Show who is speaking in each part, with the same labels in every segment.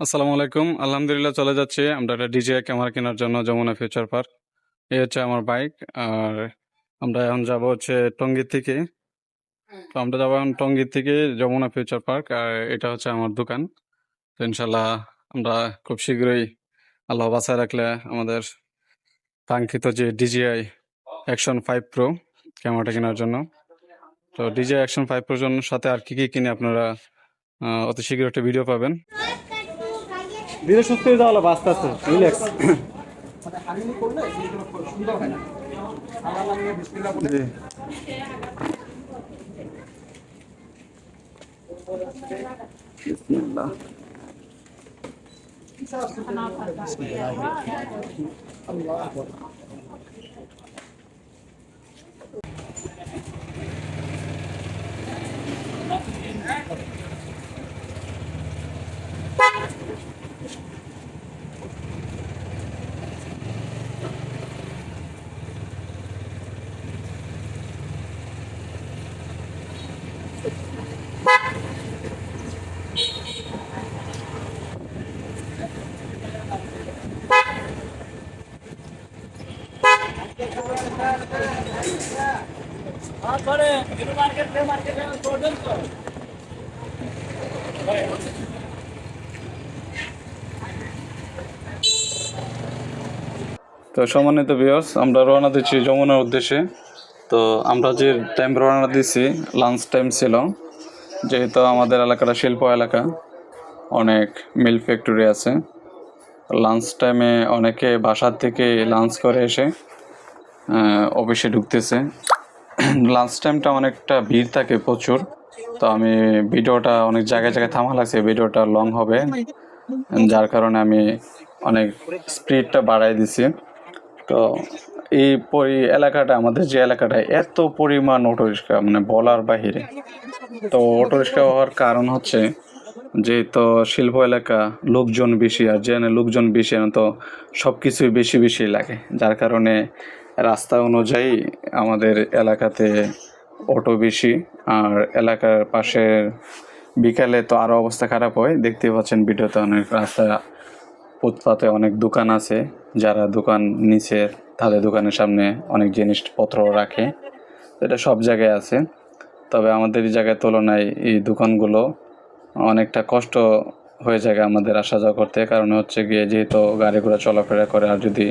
Speaker 1: আসসালামু আলাইকুম। আলহামদুলিল্লাহ চলে যাচ্ছে। আমরা একটা ডিজে ক্যামেরা কেনার জন্য যমুনা ফিউচার পার্ক এই হচ্ছে আমার বাইক আর আমরা এখন যাব হচ্ছে টঙ্গীর থেকে। তো আমরা যাব এখন টঙ্গীর থেকে যমুনা ফিউচার পার্ক আর এটা হচ্ছে আমার দোকান। তো ইনশাল্লাহ আমরা খুব শীঘ্রই আল্লাহ বাসায় রাখলে আমাদের কাঙ্ক্ষিত যে ডিজিআই অ্যাকশন ফাইভ প্রো ক্যামেরাটা কেনার জন্য। তো ডিজিআই অ্যাকশন ফাইভ প্রোর জন্য সাথে আর কি কি কিনে আপনারা অতি শীঘ্র একটা ভিডিও পাবেন। ধীরে সুস্থে যাওয়া হলো আস্তে আস্তে রিল্যাক্স তো সম্মানিত বিয়স আমরা রওনা দিচ্ছি যমুনার উদ্দেশ্যে। তো আমরা যে টাইম রওনা দিচ্ছি লাঞ্চ টাইম ছিল, যেহেতু আমাদের এলাকাটা শিল্প এলাকা, অনেক মিল ফ্যাক্টরি আছে। লাঞ্চ টাইমে অনেকে বাসার থেকে লাঞ্চ করে এসে অফিসে ঢুকতেছে। লাঞ্চ টাইমটা অনেকটা ভিড় থাকে প্রচুর। তো আমি ভিডিওটা অনেক জায়গায় জায়গায় থামা লাগছে, ভিডিওটা লং হবে। যার কারণে আমি অনেক স্পিডটা বাড়াই দিছি। তো এই পরি এলাকাটা, আমাদের যে এলাকাটা, এত পরিমাণ অটো রিক্সা মানে বলার বাহিরে। তো অটো রিক্সা হওয়ার কারণ হচ্ছে যে তো শিল্প এলাকা, লোকজন বেশি, আর যেখানে লোকজন বেশি তো সব কিছুই বেশি বেশি লাগে। যার কারণে রাস্তা অনুযায়ী আমাদের এলাকাতে অটো বেশি, আর এলাকার পাশে বিকালে তো আরও অবস্থা খারাপ হয়। দেখতে পাচ্ছেন ভিডিওতে অনেক রাস্তা ফুটপাতে অনেক দোকান আছে। যারা দোকান নিচে, তাদের দোকানের সামনে অনেক জিনিসপত্র রাখে। এটা সব জায়গায় আছে। তবে আমাদের এই জায়গায় তুলনায় এই দোকানগুলো অনেকটা কষ্ট হয়ে যায় আমাদের আসা যাওয়া করতে। কারণ হচ্ছে গিয়ে যেহেতু গাড়ি ঘোড়া চলাফেরা করে, আর যদি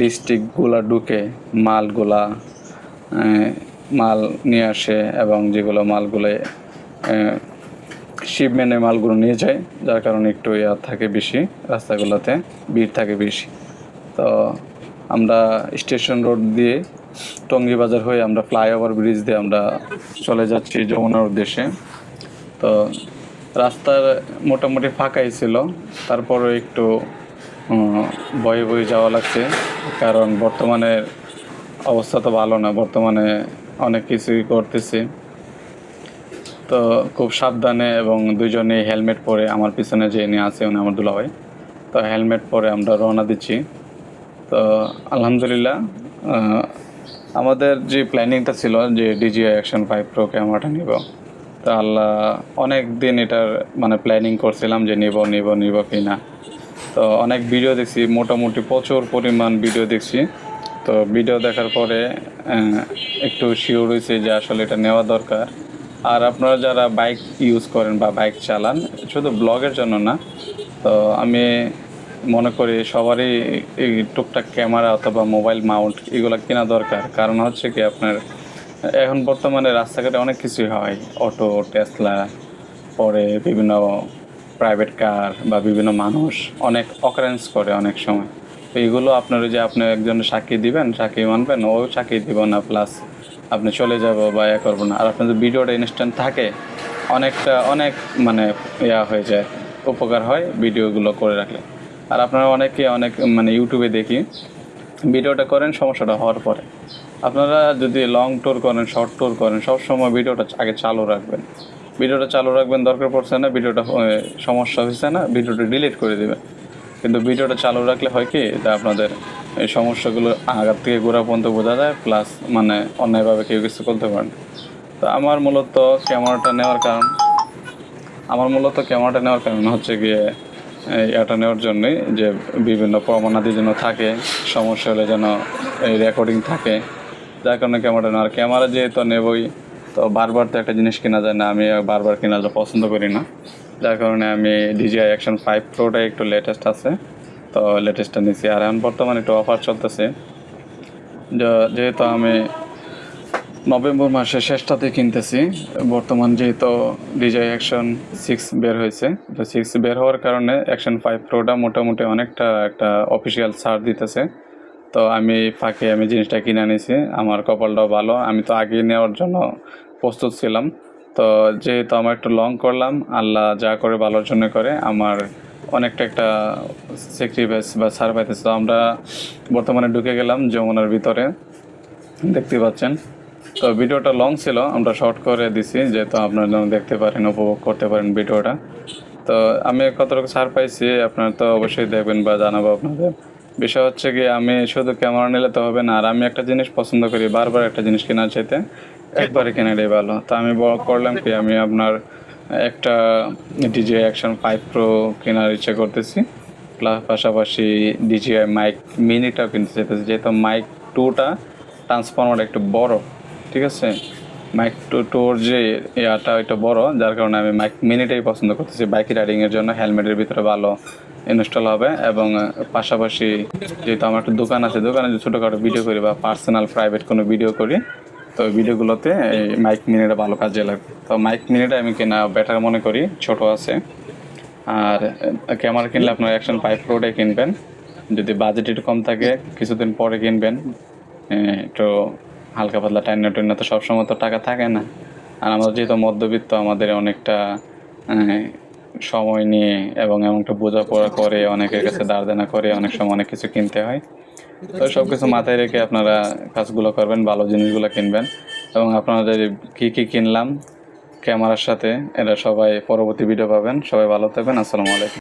Speaker 1: ডিস্ট্রিক্টগুলো ঢুকে মালগুলা মাল নিয়ে আসে এবং যেগুলো মালগুলো শিপমেন্টের মালগুলো নিয়ে যায়, যার কারণে একটু ইয়া থাকে বেশি, রাস্তাগুলোতে ভিড় থাকে বেশি। তো আমরা স্টেশন রোড দিয়ে টঙ্গী বাজার হয়ে আমরা ফ্লাইওভার ব্রিজ দিয়ে আমরা চলে যাচ্ছি যমুনার উদ্দেশ্যে। তো রাস্তার মোটামুটি ফাঁকাই ছিল তারপরে একটু বয়ে বয়ে যাওয়া লাগছে। কারণ বর্তমানে অবস্থা তো ভালো না, বর্তমানে অনেক কিছুই করতেছি। তো খুব সাবধানে এবং দুজনেই হেলমেট পরে আমার পিছনে যে নিয়ে আছে, উনি আমার দুলাভাই। তো হেলমেট পরে আমরা রওনা দিচ্ছি। তো আলহামদুলিল্লাহ আমাদের যে প্ল্যানিংটা ছিল যে ডিজিআই অ্যাকশন ফাইভ প্রো ক্যামেরাটা নিব, তো আল্লাহ অনেক দিন এটার মানে প্ল্যানিং করছিলাম যে নিব নিব নিব কি না। তো অনেক ভিডিও দেখছি, মোটামুটি প্রচুর পরিমাণ ভিডিও দেখছি। তো ভিডিও দেখার পরে একটু শিওর হয়েছে যে আসলে এটা নেওয়া দরকার। আর আপনারা যারা বাইক ইউজ করেন বা বাইক চালান, শুধু ব্লগের জন্য না, তো আমি মনে করি সবারই এই টুকটাক ক্যামেরা অথবা মোবাইল মাউন্ট এগুলো কেনা দরকার। কারণ হচ্ছে কি আপনার, এখন বর্তমানে রাস্তাঘাটে অনেক কিছুই হয়। অটো টেসলা পরে বিভিন্ন প্রাইভেট কার বা বিভিন্ন মানুষ অনেক অকারেন্স করে অনেক সময়। তো এগুলো আপনার যে আপনি একজন সাক্ষী দিবেন, সাক্ষী মানবেন, ও সাক্ষী দিব না প্লাস আপনি চলে যাব বা ইয়া করব না। আর আপনার যদি ভিডিওটা ইনস্ট্যান্ট থাকে, অনেকটা, অনেক মানে ইয়া হয়ে যায়, উপকার হয় ভিডিওগুলো করে রাখলে। আর আপনারা অনেকে, অনেক মানে ইউটিউবে দেখি, ভিডিওটা করেন, সমস্যাটা হওয়ার পরে। আপনারা যদি লং ট্যুর করেন শর্ট ট্যুর করেন সব সময় ভিডিওটা আগে চালু রাখবেন। ভিডিওটা চালু রাখবেন, দরকার পড়ছে না, ভিডিওটা সমস্যা হয়েছে না, ভিডিওটা ডিলিট করে দিবেন। কিন্তু ভিডিওটা চালু রাখলে হয় কি এটা আপনাদের এই সমস্যাগুলো আগার থেকে গোড়া পর্যন্ত বোঝা যায় প্লাস মানে অন্যায়ভাবে কেউ কিছু করতে পারেন তো আমার মূলত ক্যামেরাটা নেওয়ার কারণ, আমার মূলত ক্যামেরাটা নেওয়ার কারণ হচ্ছে গিয়ে এটা নেওয়ার জন্যই যে বিভিন্ন প্রমাণাদি যেন থাকে, সমস্যা হলে যেন এই রেকর্ডিং থাকে। যার কারণে ক্যামেরাটা নেওয়া আর ক্যামেরা যেহেতু নেবই তো বারবার তো একটা জিনিস কেনা যায় না, আমি বারবার কেনাটা পছন্দ করি না। যার কারণে আমি ডিজিআই অ্যাকশন ফাইভ প্রোটা একটু লেটেস্ট আছে, তো লেটেস্টটা নিছি। আর এখন বর্তমানে একটু অফার চলতেছে। যেহেতু আমি নভেম্বর মাসের শেষটাতে কিনতেছি, বর্তমান যেহেতু ডিজাই অ্যাকশন সিক্স বের হয়েছে, তো সিক্স বের হওয়ার কারণে অ্যাকশন ফাইভ প্রোটা মোটামুটি অনেকটা একটা অফিসিয়াল ছাড় দিতেছে। তো আমি ফাঁকে আমি জিনিসটা কিনে নিয়েছি আমার কপালটাও ভালো। আমি তো আগে নেওয়ার জন্য প্রস্তুত ছিলাম। তো যেহেতু আমার একটু লং করলাম, আল্লাহ যা করে ভালোর জন্য করে, আমার অনেকটা একটা স্যাক্রিফাইস বা ছাড় পাইতেছে। তো আমরা বর্তমানে ঢুকে গেলাম যমুনার ভিতরে, দেখতে পাচ্ছেন। তো ভিডিওটা লং ছিল, আমরা শর্ট করে দিছি, যেহেতু আপনারা যেন দেখতে পারেন, উপভোগ করতে পারেন ভিডিওটা। তো আমি কতটুকু ছাড় পাইছি, আপনারা তো অবশ্যই দেখবেন বা জানাব আপনাদের। বিষয় হচ্ছে কি আমি শুধু ক্যামেরা নিলে তো হবে না, আর আমি একটা জিনিস পছন্দ করি, বারবার একটা জিনিস কেনার চাইতে একবারে কেনাটাই ভালো। তো আমি করলাম কি, আমি আপনার একটা ডিজে অ্যাকশন ফাইভ প্রো কেনার ইচ্ছে করতেছি। প্লাস পাশাপাশি ডিজিআই মাইক মিনিটাও কিনতে চাইতেছি, যেহেতু মাইক টুটা ট্রান্সফরমার একটু বড়, ঠিক আছে? মাইক টু টুর যে ইয়াটা একটু বড়, যার কারণে আমি মাইক মিনিটাই পছন্দ করতেছি বাইক রাইডিংয়ের জন্য হেলমেটের ভিতরে ভালো ইনস্টল হবে এবং পাশাপাশি যেহেতু আমার একটা দোকান আছে, দোকানে যে ছোটোখাটো ভিডিও করি বা পার্সোনাল প্রাইভেট কোনো ভিডিও করি, তো ভিডিওগুলোতে এই মাইক মিনিটা ভালো কাজে লাগবে। তো মাইক মিনিটা আমি কেনা বেটার মনে করি, ছোট আছে। আর ক্যামেরা কিনলে আপনার অ্যাকশন ফাইভ প্রোটাই কিনবেন। যদি বাজেট একটু কম থাকে, কিছুদিন পরে কিনবেন। একটু হালকা পাতলা টাইনা টুইনা তো সবসময় তো টাকা থাকে না। আর আমাদের যেহেতু মধ্যবিত্ত, আমাদের অনেকটা সময় নিয়ে এবং এমনটা বোঝাপড়া করে অনেকের কাছে দাঁড় দেনা করে অনেক সময় অনেক কিছু কিনতে হয়। তো সব কিছু মাথায় রেখে আপনারা কাজগুলো করবেন ভালো জিনিসগুলো কিনবেন এবং আপনাদের কী কী কিনলাম ক্যামেরার সাথে এরা সবাই পরবর্তী ভিডিও পাবেন। সবাই ভালো থাকবেন আসসালামু আলাইকুম।